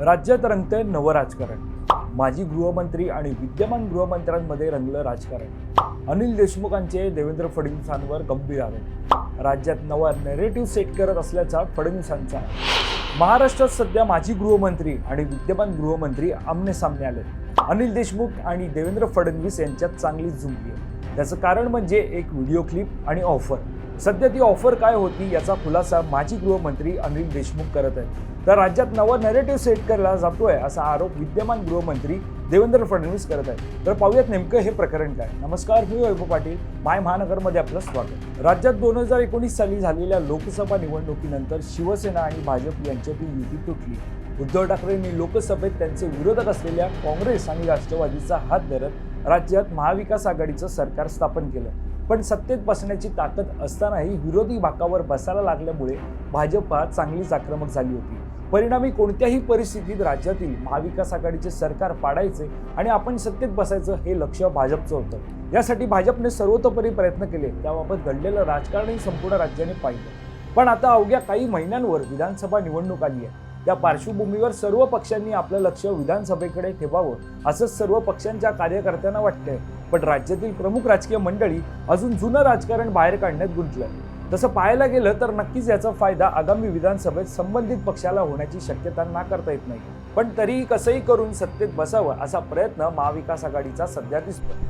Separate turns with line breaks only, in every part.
राज्यात रंगतंय नवं राजकारण. माजी गृहमंत्री आणि विद्यमान गृहमंत्र्यांमध्ये रंगलं राजकारण. अनिल देशमुखांचे देवेंद्र फडणवीसांवर गंभीर आरोप. राज्यात नवा नेरेटिव्ह सेट करत असल्याचा फडणवीसांचा महाराष्ट्रात सध्या माजी गृहमंत्री आणि विद्यमान गृहमंत्री आमने सामने आले अनिल देशमुख आणि देवेंद्र फडणवीस यांच्यात चांगली जुंपली आहे. त्याचं कारण म्हणजे एक व्हिडिओ क्लिप आणि ऑफर. सध्या ती ऑफर काय होती याचा खुलासा माजी गृहमंत्री अनिल देशमुख करत आहेत. तर राज्यात नवा नरेटिव्ह सेट केला जातोय असा आरोप विद्यमान गृहमंत्री देवेंद्र फडणवीस करत आहेत. तर पाहूयात नेमकं हे प्रकरण काय. नमस्कार मी वैभव पाटील. माय महानगरमध्ये आपलं स्वागत. राज्यात दोन हजार एकोणीस साली झालेल्या लोकसभा निवडणुकीनंतर शिवसेना आणि भाजप यांच्यातील युती तुटली. उद्धव ठाकरेंनी लोकसभेत त्यांचे विरोधक असलेल्या काँग्रेस आणि राष्ट्रवादीचा हात धरत राज्यात महाविकास आघाडीचं सरकार स्थापन केलं. पण सत्तेत बसण्याची ताकद असतानाही विरोधी भागावर बसायला लागल्यामुळे भाजप हा चांगलीच आक्रमक झाली होती. परिणामी कोणत्याही परिस्थितीत राज्यातील महाविकास आघाडीचे सरकार पाडायचे आणि आपण सत्तेत बसायचं हे लक्ष भाजपचं होतं. यासाठी भाजपने सर्वतोपरी प्रयत्न केले त्याबाबत घडलेलं राजकारणही संपूर्ण राज्याने पाहिलं. पण आता अवघ्या काही महिन्यांवर विधानसभा निवडणूक आली आहे. त्या पार्श्वभूमीवर सर्व पक्षांनी आपलं लक्ष विधानसभेकडे ठेवावं असंच सर्व पक्षांच्या कार्यकर्त्यांना वाटतंय. पण राज्यातील प्रमुख राजकीय मंडळी अजून जुनं राजकारण बाहेर काढण्यात गुंतलंय. तसं पाहायला गेलं तर नक्कीच याचा फायदा आगामी विधानसभेत संबंधित पक्षाला होण्याची शक्यता नाकारता येत नाही. पण तरीही कसंही करून सत्तेत बसावं असा प्रयत्न महाविकास आघाडीचा सध्या दिसतो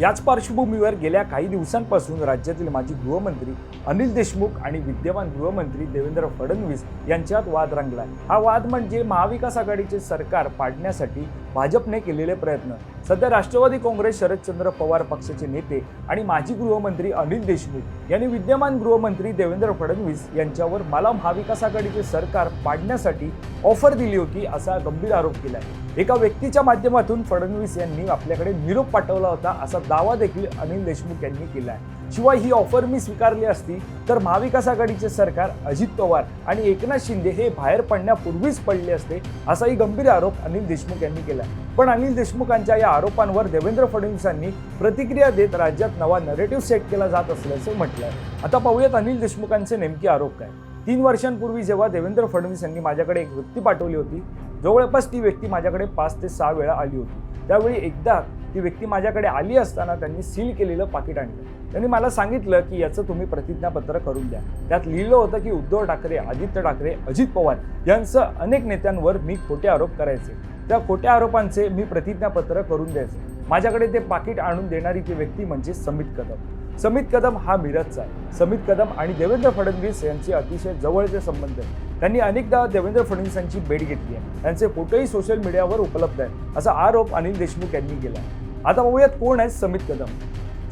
याच पार्श्वभूमीवर गेल्या काही दिवसांपासून राज्यातील माजी गृहमंत्री अनिल देशमुख आणि विद्यमान गृहमंत्री देवेंद्र फडणवीस यांच्यात वाद रंगलाय. हा वाद म्हणजे महाविकास आघाडीचे सरकार पाडण्यासाठी भाजपने केलेले प्रयत्न. सध्या राष्ट्रवादी काँग्रेस शरदचंद्र पवार पक्षाचे नेते आणि माजी गृहमंत्री अनिल देशमुख यांनी विद्यमान गृहमंत्री देवेंद्र फडणवीस यांच्यावर मला महाविकास आघाडीचे सरकार पाडण्यासाठी ऑफर दिली होती असा गंभीर आरोप केला आहे एका व्यक्तीच्या माध्यमातून फडणवीस यांनी आपल्याकडे निरोप पाठवला होता असा दावा देखील अनिल देशमुख यांनी केला आहे शिवाय ही ऑफर मी स्वीकारली असती तर महाविकास आघाडीचे सरकार अजित पवार आणि एकनाथ शिंदे हे बाहेर पडण्यापूर्वीच पडले असते असाही गंभीर आरोप अनिल देशमुख यांनी केला. पण अनिल देशमुखांच्या या आरोपांवर देवेंद्र फडणवीसांनी प्रतिक्रिया देत राज्यात नवा नरेटिव्ह सेट केला जात असल्याचं म्हटलं आहे आता पाहूयात अनिल देशमुखांचे नेमके आरोप काय. तीन वर्षांपूर्वी जेव्हा देवेंद्र फडणवीस यांनी माझ्याकडे एक व्यक्ती पाठवली होती जवळपास ती व्यक्ती माझ्याकडे पाच ते सहा वेळा आली होती. त्यावेळी एकदा ती व्यक्ती माझ्याकडे आली असताना त्यांनी सील केलेलं पाकिट आणलं. त्यांनी मला सांगितलं की याचं तुम्ही प्रतिज्ञापत्र करून द्या. त्यात लिहिलं होतं की उद्धव ठाकरे आदित्य ठाकरे अजित पवार यांचं अनेक नेत्यांवर मी खोटे आरोप करायचे. त्या खोट्या आरोपांचे मी प्रतिज्ञापत्र करून द्यायचे. माझ्याकडे ते पाकिट आणून देणारी ती व्यक्ती म्हणजे समित कदम. समित कदम हा मिरजचा आहे. समित कदम आणि देवेंद्र फडणवीस यांचे अतिशय जवळचे संबंध आहेत. त्यांनी अनेकदा देवेंद्र फडणवीसांची भेट घेतली आहे. त्यांचे फोटोही सोशल मीडियावर उपलब्ध आहेत. असा आरोप अनिल देशमुख यांनी केला आहे. आता बघूयात कोण आहेत समित कदम.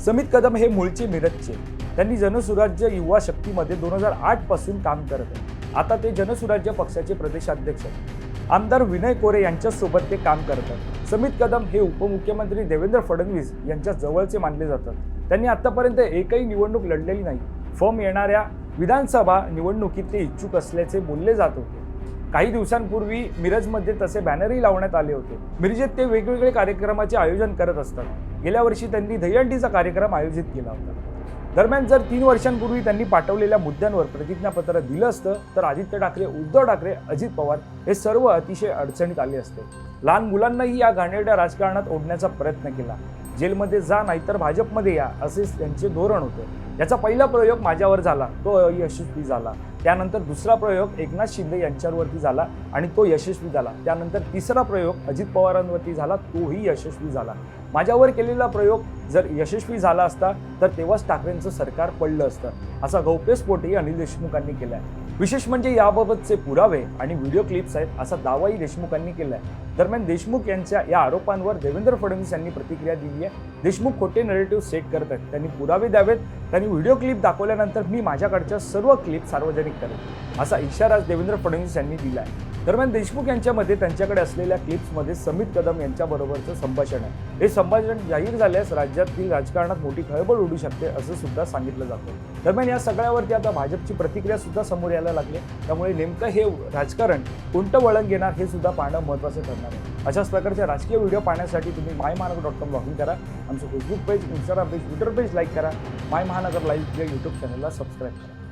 समित कदम हे मूळचे मिरजचे. त्यांनी जनसुराज्य युवा शक्तीमध्ये दोन हजार आठपासून काम करत आहेत. आता ते जनसुराज्य पक्षाचे प्रदेशाध्यक्ष आहेत. आमदार विनय कोरे यांच्यासोबत ते काम करतात समित कदम हे उपमुख्यमंत्री देवेंद्र फडणवीस यांच्या जवळचे मानले जातात. त्यांनी आतापर्यंत एकही निवडणूक लढलेली नाही. फॉर्म येणाऱ्या विधानसभा निवडणुकीत ते इच्छुक असल्याचे बोलले जात होते. काही दिवसांपूर्वी मिरजमध्ये तसे बॅनरही लावण्यात आले होते. मिरजेत ते वेगवेगळे कार्यक्रमाचे आयोजन करत असतात. गेल्या वर्षी त्यांनी दहीहंडीचा कार्यक्रम आयोजित केला होता. दरम्यान जर तीन वर्षांपूर्वी त्यांनी पाठवलेल्या मुद्द्यांवर प्रतिज्ञापत्र दिलं असतं तर आदित्य ठाकरे उद्धव ठाकरे अजित पवार हे सर्व अतिशय अडचणीत आले असते. लहान मुलांनाही या घाणेरड्या राजकारणात ओढण्याचा प्रयत्न केला. जेलमध्ये जा नाहीतर भाजपमध्ये या असेच त्यांचे धोरण होते. याचा पहिला प्रयोग माझ्यावर झाला. तो अयशस्वी झाला. त्यानंतर दुसरा प्रयोग एकनाथ शिंदे यांच्यावरती झाला आणि तो यशस्वी झाला. त्यानंतर तिसरा प्रयोग अजित पवारांवरती झाला तोही यशस्वी झाला. माझ्यावर केलेला प्रयोग जर यशस्वी झाला असता तर तेव्हाच ठाकरेंचं सरकार पडलं असतं असा गौप्यस्फोटही अनिल देशमुखांनी केला आहे विशेष म्हणजे याबाबतचे पुरावे आणि व्हिडिओ क्लिप्स आहेत असा दावाही देशमुखांनी केला आहे दरम्यान देशमुख यांच्या या आरोपांवर देवेंद्र फडणवीस यांनी प्रतिक्रिया दिली आहे. देशमुख खोटे नरेटिव्ह सेट करत आहेत. त्यांनी पुरावे द्यावेत त्यांनी व्हिडिओ क्लिप दाखवल्यानंतर मी माझ्याकडच्या सर्व क्लिप सार्वजनिक करेन असा इशारा देवेंद्र फडणवीस यांनी दिला आहे दरम्यान देशमुख यांच्यामध्ये त्यांच्याकडे असलेल्या क्लिप्समध्ये समित कदम यांच्याबरोबरचं संभाषण आहे. हे संभाषण जाहीर झाल्यास राज्यातील राजकारणात मोठी खळबळ उडू शकते असं सुद्धा सांगितलं जातं. दरम्यान या सगळ्यावरती आता भाजपची प्रतिक्रिया सुद्धा समोर यायला लागली. त्यामुळे नेमकं हे राजकारण कोणतं वळण घेणार हे सुद्धा पाहणं महत्त्वाचं ठरणार आहे. अशाच प्रकारचे राजकीय व्हिडिओ पाहण्यासाठी तुम्ही माय महानगर डॉट कॉम लॉग इन करा. आमचं Facebook page Instagram page Twitter page like करा. माय महानगर लाईव्ह या यूट्यूब चॅनलला सबस्क्राईब करा.